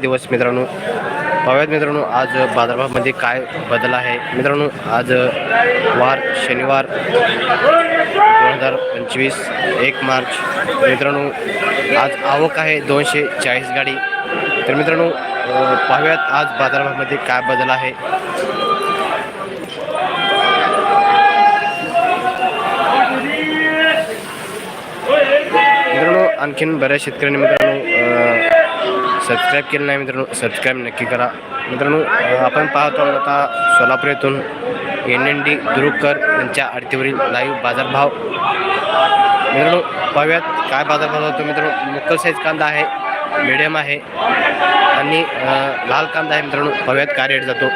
दिवस मित्रांनो. पाहूयात मित्रांनो आज बाजारभावामध्ये काय बदल आहे? मित्रांनो आज वार शनिवार दोन हजार पंचवीस एक मार्च. मित्रांनो आज आवक आहे दोनशे चाळीस गाडी. तर मित्रांनो पाहूयात आज बाजारभावामध्ये काय बदल आहे? मित्रांनो आणखीन बऱ्याच शेतकऱ्यांनी मित्रांनो सबस्क्राईब केलं नाही मित्रांनो सबस्क्राईब नक्की करा. मित्रांनो आपण पाहतो आता सोलापूर येथून एन एन डी दुरुकर यांच्या आडतीवरील लाईव्ह बाजारभाव. मित्रांनो पाहूयात काय बाजारभाव होतो मित्रांनो. मुक्कल साईज कांदा आहे मिडियम आहे आणि लाल कांदा आहे मित्रांनो. पाहूयात काय रेट जातो.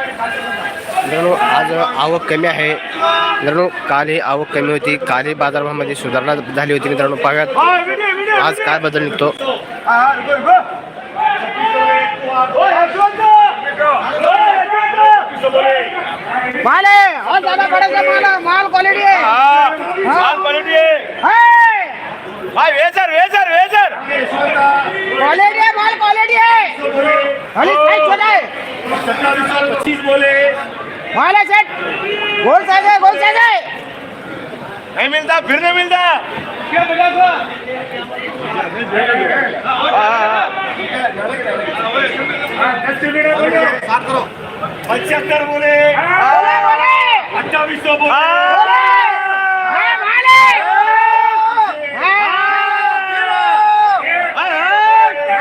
मित्रांनो आज आवक कमी आहे. मित्रांनो काल ही आवक कमी होती. काल ही बाजारभावामध्ये सुधारणा झाली होती. मित्रांनो पाहूयात. आज काय बदल निघतो? माल है और ज्यादा बड़ा सा माल है माल क्वालिटी है. भाई वेचर वेचर वेचर क्वालिटी है माल क्वालिटी है. खाली साइज छोटा है पच्चीस बोले. माल है सेट गोल साइज है गोल साइज है नहीं मिलता फिर नहीं बोले हाँ, माल है. हाँ, माल है.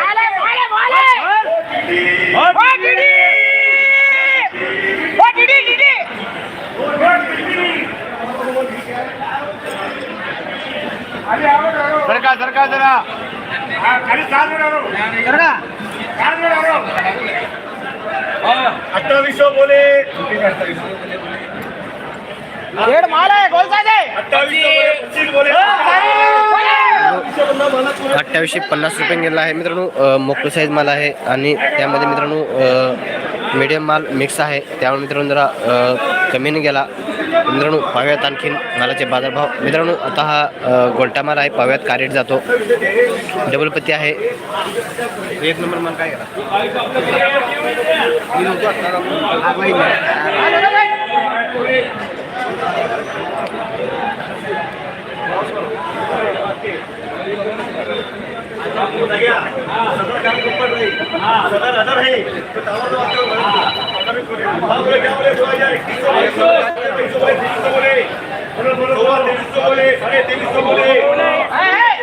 माल है माल है ओ दीदी ओ दीदी दीदी सरका सरका जरा खाली चार करना अट्ठावीस सौ बोले. माल गोल अठ्ठावीसशे पन्नास रुपये गेला आहे मित्रांनो मोकळं साईज माल आहे आणि त्यामध्ये मित्रांनो मीडियम माल मिक्स आहे. त्यामुळे मित्रांनो जरा कमीने गेला. मित्रांनो पाव्यात आणखीन मालाचे बाजारभाव. मित्रांनो आता हा अ, गोल्टा माल आहे पाव्यात का रेट जातो. डबल पत्ती आहे. एक नंबर माल काय गेला सदर हजर है बोले क्या बोले दो हजार इक्कीस सौ बाईस सौ तेईस सौ तेईस सौ बोले बोलो बोलो बोलो तेईस सौ बोले साढ़े तेईस सौ बोले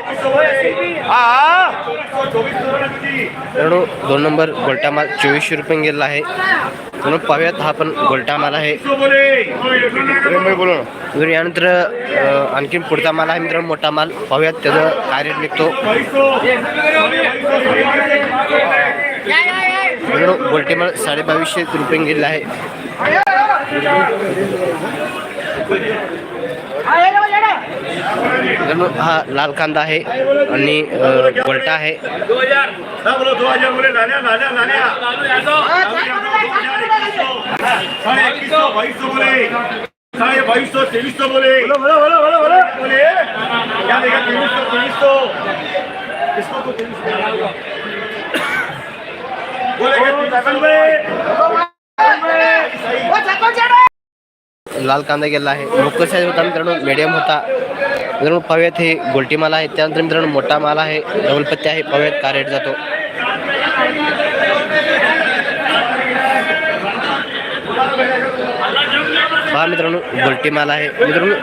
तेईस सौ बोले हाँ चौबीस सौ बोला तुझी मित्रांनो दोन नंबर गोल्टा माल चोवीसशे रुपये गेला आहे. म्हणून पाव्यात हा पण गोल्टा माल आहे यानंतर आणखीन पुढचा माल आहे मित्रांनो मोठा माल. पाहूयात त्याचं काय रेट निघतो. बाईस सौ मित्रांनो गोल्टे माल साडे बावीसशे रुपये गेलेला आहे. हा लाल कांदा आहे आणि अ, आहे दो हजार हाँ बोलो दो हजार बोले लालिया साढ़े बाईस सौ बोले तेईस सौ बोले बोलो बोलो बोलो बोलो बोलो बोले क्या देगा तेईस सौ तेईस सौ इसको तो तेईस सौ बोले बोले लाल कांदा गेला आहे मोकर साईज होता मित्रांनो मिडियम होता मित्रांनो पाव्यात हे गोलटी माल आहे त्यानंतर मित्रांनो मोठा माल आहे डबलपत्ती आहे पाव्यात का रेट जातो हा मित्रांनो गोलटी माल आहे मित्रांनो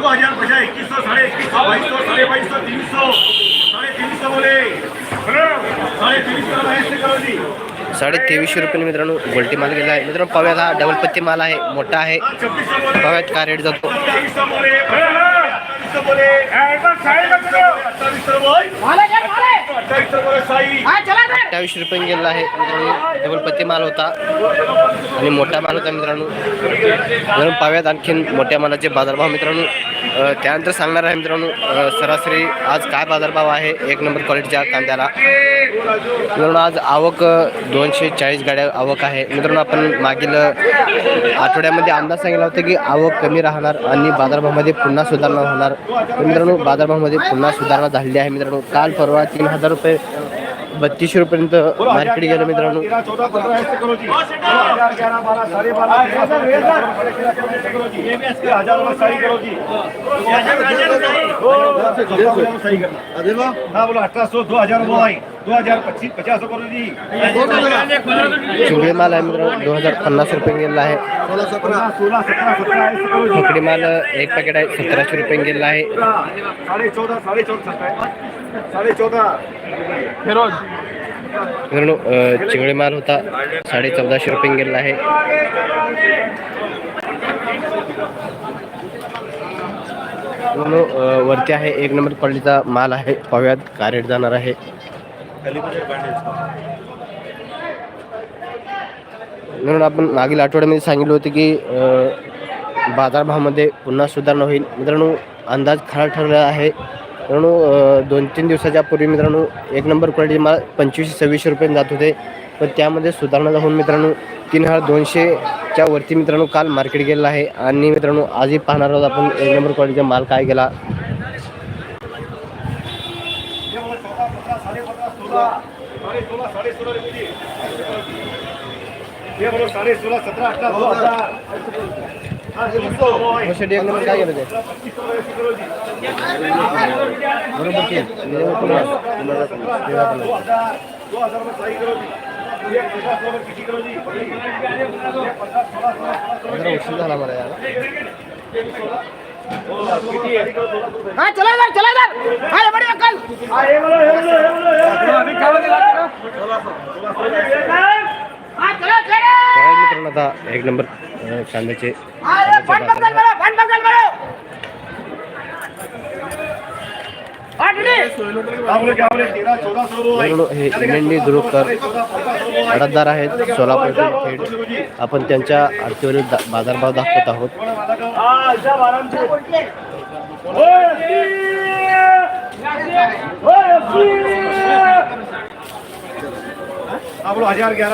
दो हजार पचास इक्कीस सौ साढ़े इक्कीस सौ बाईस सौ साढ़े बाईस सौ तीन सौ साढ़े तीन सौ बोले साढ़े तीन सौ करो जी साडे तेवीसशे रुपये मित्रांनो गोल्टी माल गेला आहे. मित्रांनो पाव्यात हा डबल पत्ती माल आहे. मोठा आहे. पव्यात पाव्यात का रेट जातो. तेईस अठ्ठावीस रुपये गेलेला आहे. मित्रांनो डबल पत्ती माल होता. आणि मोठा माल होता मित्रांनो. मित्रांनो पाव्यात आणखीन मोठ्या मालाचे बाजारभाव मित्रांनो. त्यानंतर सांगणार आहे मित्रांनो सरासरी आज काय बाजारभाव आहे? एक नंबर क्वालिटीच्या कांद्याला. मित्रांनो आज आवक दोनशे चाळीस गाड्या आवक आहे. मित्रांनो आपण मागील आठवड्यामध्ये अंदाज सांगितला होता की आवक कमी राहणार आणि बाजारभावामध्ये पुन्हा सुधारणा होणार. तर मित्रांनो बाजारभावामध्ये पुन्हा सुधारणा झालेली आहे मित्रांनो. काल परवा तीन हजार रुपये बत्तीसशे रुपयेपर्यंत मार्केट गेलं मित्रांनो. सौ, दो हजार दो हजार दो पच्चीस पचास चिंगळे माल आहे मित्रांनो दोन हजार पन्नास रुपये गेलेला आहे. खोकडी माल एक पॅकेट आहे सतराशे रुपये गेलेला आहे. साढ़े चौदह साढ़े चौदह सत्रह साढ़े चौदह फिरोज मित्रांनो चिंगळे माल होता साडे चौदाशे रुपये गेलेला आहे. वरती आहे एक नंबर क्वालिटीचा माल आहे. पाव्यात का रेट जाणार आहे. म्हणून आपण मागील आठवड्यामध्ये सांगितलं होतं की बाजारभावामध्ये पुन्हा सुधारणा होईल. मित्रांनो अंदाज खरा ठरला आहे. मित्रांनो दोन तीन दिवसाच्या पूर्वी मित्रांनो एक नंबर क्वालिटी माल पंचवीसशे सव्वीसशे रुपये जात होते. पण त्यामध्ये सुधारणा होऊन मित्रांनो तीन हजार दोनशेच्या वरती मित्रांनो काल मार्केट गेलेलं आहे. आणि मित्रांनो आजही पाहणार आहोत आपण एक नंबर क्वालिटीचा माल काय गेला ये बोलो चौदह पंद्रह साढ़े पंद्रह सोलह साढ़े सोलह साढ़े सोलह रुपये जी ये बोलो साढ़े सोलह सत्रह अठारह दो हजार हाँ, ये बोलो, हो, शेट्टी, एक नंबर काय गेलं ते पच्चीस सौ ऐसे करो जी बरोबर की दो हजार दो हजार में सही करो जी ये पचास सौ में किसी करो जी ये पचास सोलह सोलह जरा उशीर झाला मला यार? हाँ चला सर चला सर हाँ चौदह सौ रुपये मित्रांनो हे इमेंडी दुरुपकर आडतदार आहेत सोलापूर थेट. आपण त्यांच्या आरतीवरील बाजारभाव दाखवत आहोत.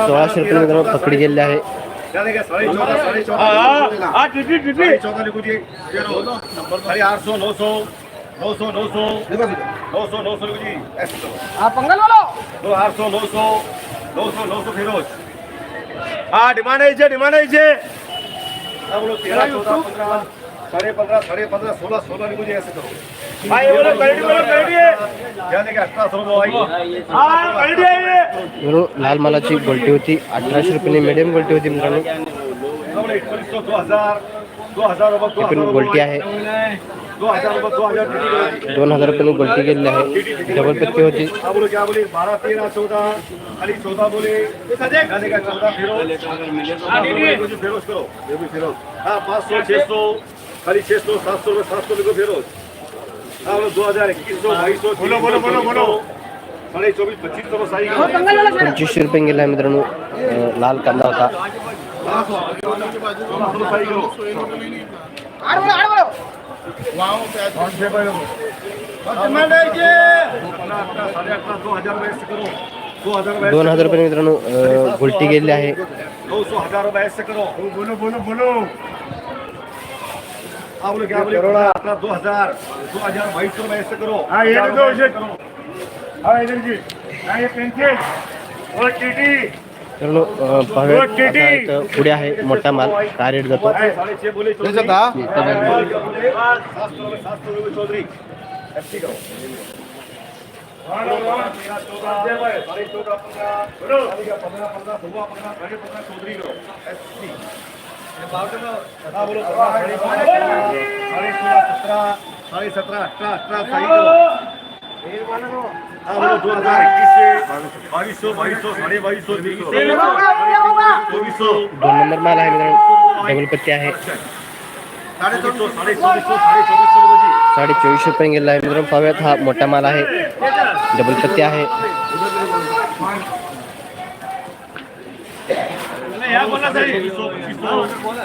सोळाशे रुपये पकडी गेलेले आहे. साढ़े चौदह साढ़े चौदह साढ़े चौदह लिखो जी साढ़े आठ सौ नौ सौ नौ सौ नौ सौ नौ सौ नौ सौ लिखो जी ऐसे करो हाँ पंगल वालो दो आठ सौ नौ सौ नौ सौ नौ सौ फिरोज हाँ डिमांड है इसे डिमांड है इसे अब लोग तेरह चौदह पंद्रह साढ़े पंद्रह साढ़े पंद्रह सोलह सोलह लिखो जी ऐसे करो। हाँ ये बोलो क्वालिटी बोलो क्वालिटी है क्या देखिए अठारह सौ रुपये हाँ क्वालिटी है ये मित्रांनो लाल मालाची गोल्टी होती अठराशे रुपये मिडियम गोल्टी होती मित्रांनो। हमने एकोणीस सौ दो हजार दो हजार रुपये दो ही पण हजार गोल्टी आहे दो हजार रुपये दो हजार किती करो जी? दोन हजार रुपये गोल्टी गेलेली आहे डबल पत्ती होती। हाँ बोलो क्या बोले? बारह तेरह चौदह खाली चौदह बोले। जाने का चौदह फिरोज। फिरोज फिरोज करो। ये भी फिरोज। हाँ पाँच सौ छः सौ। खाली छः सौ सात सौ रुपये सात सौ हाँ बोलो दो हजार इक्कीस सौ बाईस सौ बोलो बोलो बोलो बोलो. साढ़े चौबीस पच्चीस सौ हाँ पंचवीसशे रुपये गेला आहे मित्रांनो. लाल कांदा होता. रुपये रुपये दोन हजार रुपये मित्रांनो गोल्टी गेलेली आहे. दो सौ हजार रुपये बोलो बोलो बोलो. आप बोलो क्या बोले अपना दो हजार दो हजार बाईस सौ रुपये ऐसे करो हाँ ये दो करो हाँ इधर जी हाँ ये पेंसिल और टीटी मित्रांनो अ, पाहूया आता इथं पुढे आहे मोठा माल काय रेट जातो साढ़े छह बोले चौधरी सात सौ रुपये सात सौ रुपये चौधरी ऐसे करो तेरह चौदह साढ़े चौदह पंद्रह पंद्रह पंद्रह सोलह पंद्रह साढ़े पंद्रह चौधरी करो ऐसी हाँ बोलो साढ़े हाँ दो चौबीस नंबर माल मित्रांनो डबल पत्ती आहे साढ़े चौबीस रुपये गेला आहे हा मोठा माल आहे डबल पत्ती आहे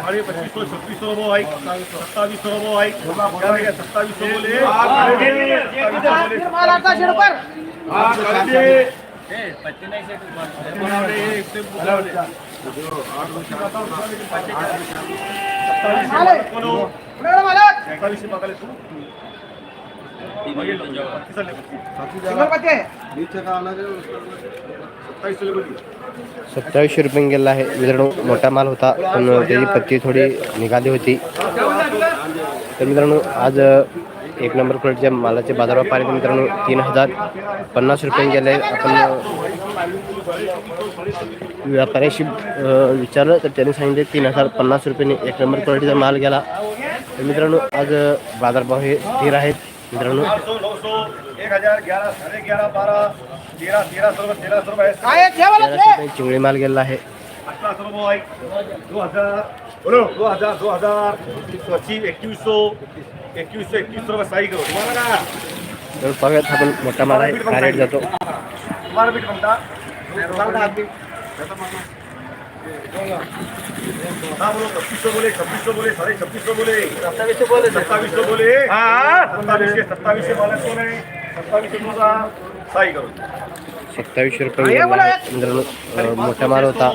सत्तावीस पर आहे सत्तावीस बोलो आहे सत्तावीस सत्तावीसशे बघायला तू सत्तावीसशे रुपये गेला आहे. मित्रांनो मोठा माल होता पण त्याची पत्ती थोडी निघाली होती. तर मित्रांनो आज एक नंबर क्वालिटीच्या मालाचे बाजारभाव पाहिले तर मित्रांनो तीन हजार पन्नास रुपये गेले. आपण व्यापाऱ्याशी विचारलं तर त्यांनी सांगितले तीन हजार पन्नास रुपयेने एक नंबर क्वालिटीचा माल गेला. तर मित्रांनो आज बाजारभाव हे स्थिर आहेत. मित्रांनो आठ सौ नौ सौ एक हजार ग्यारह साढ़े ग्यारह बारह तेरह तेरह सौ रुपये तेरह सौ रुपये काय आहे? ठेवायला तेराशे ठेव. रुपये चिंगळी माल गेला आहे. अठारह सौ रुपये दो हजार बोलो. दो हजार दो हजार. पच्चीस इक्कीस सौ इक्कीस सौ इक्कीस सौ रुपये सही करो. तुम्हाला का? तर पाहूयात आपण मोठा माल आहे. काय रेट जातो. तुम्हाला बीट म्हणता. हाँ बोलो. छब्बीस सौ बोले छब्बीस सौ बोले साढ़े छब्बीस सौ बोले. सत्तावीस सौ बोले. सत्तावीस सौ बोले. सत्तावीस सत्तावीस बालक सौ नहीं सत्तावीस सौ सही करो सत्तावीसशे रुपये मित्रांनो मोठा माल होता.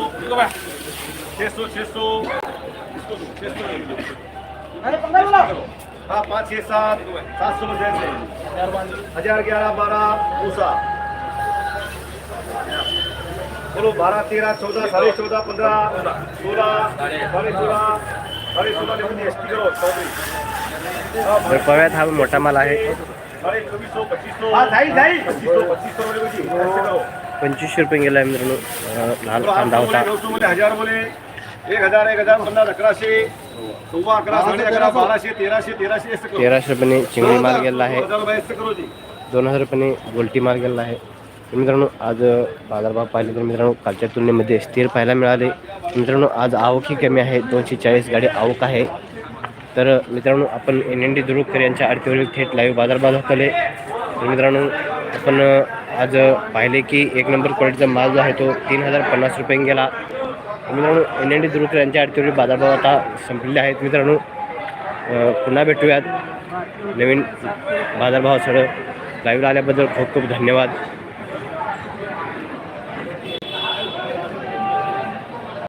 हाँ पाँच छः सात सात सौ में हज़ार ग्यारह बारह दूसरा बोलो बारह तेरह चौदह साढ़े चौदह पंद्रह सोलह साढ़े सोलह साढ़े सोलह एस टी करो चौबीस तर पाहूयात हा मोठा माल आहे पंचवीसशे रुपये गेला आहे मित्रांनो लाल कांदा होता. हजार बोले. एक हजार एक हजार पन्नास अकराशे. सव्वा अकरा साडे अकरा बाराशे तेराशे तेराशे तेराशे रुपयाने चिंगळी माल गेला आहे. दोन हजार रुपयाने गोल्टी माल गेला आहे. तर मित्रांनो आज बाजारभाव पाहिले तर मित्रांनो कालच्या तुलनेमध्ये स्थिर पाहायला मिळाले. मित्रांनो आज आवक ही कमी आहे. दोनशे चाळीस गाडी आवक आहे. तर मित्रांनो आपण एन एन डी दुरुककर यांच्या आरतीवरील थेट लाईव्ह बाजारभाव दाखवले. तर मित्रांनो आपण आज पाहिले की एक नंबर क्वालिटीचा माल जो आहे तो तीन हजार पन्नास रुपये गेला. मित्रांनो एन एन डी दुरुककर यांच्या आरतीवरील बाजारभाव आता संपलेले आहेत. मित्रांनो पुन्हा भेटूयात. नवीन बाजारभाव सगळं लाईव्हला आल्याबद्दल खूप खूप धन्यवाद.